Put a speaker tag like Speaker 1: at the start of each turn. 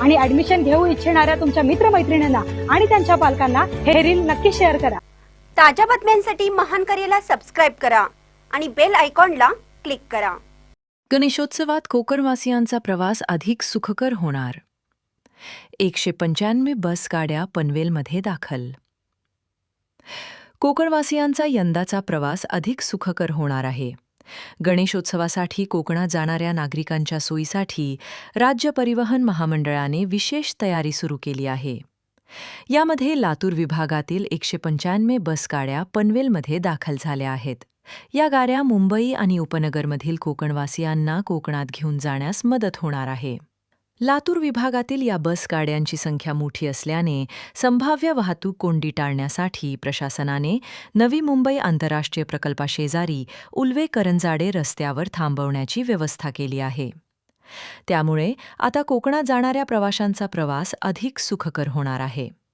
Speaker 1: आणि ऍडमिशन घेऊ इच्छिणाऱ्या तुमच्या मित्रमैत्रिणींना आणि त्यांच्या पालकांना हे रील नक्की शेअर करा.
Speaker 2: ताज्या बातम्यांसाठी महान करेला सबस्क्राईब करा आणि बेल आयकॉनला क्लिक करा.
Speaker 3: गणेशोत्सवात कोकणवासियांचा प्रवास अधिक सुखकर होणार. एकशे पंच्याण्णव बस गाड्या पनवेलमध्ये दाखल. कोकणवासियांचा यंदाचा प्रवास अधिक सुखकर होणार आहे. गणेशोत्सवासाठी कोकणात जाणाऱ्या नागरिकांच्या सोयीसाठी राज्य परिवहन महामंडळाने विशेष तयारी सुरू केली आहे. यामध्ये लातूर विभागातील एकशे पंच्याण्णव बसगाड्या पनवेलमध्ये दाखल झाल्या आहेत. या गाड्या मुंबई आणि उपनगरमधील कोकणवासियांना कोकणात घेऊन जाण्यास मदत होणार आहे. लातूर विभागातील या बस गाड्यांची संख्या मोठी असल्याने संभाव्य वाहतूक कोंडी टाळण्यासाठी प्रशासनाने नवी मुंबई आंतरराष्ट्रीय प्रकल्पाशेजारी उल्वे करंजाडे रस्त्यावर थांबवण्याची व्यवस्था केली आहे. त्यामुळे आता कोकणात जाणाऱ्या प्रवाशांचा प्रवास अधिक सुखकर होणार आहे.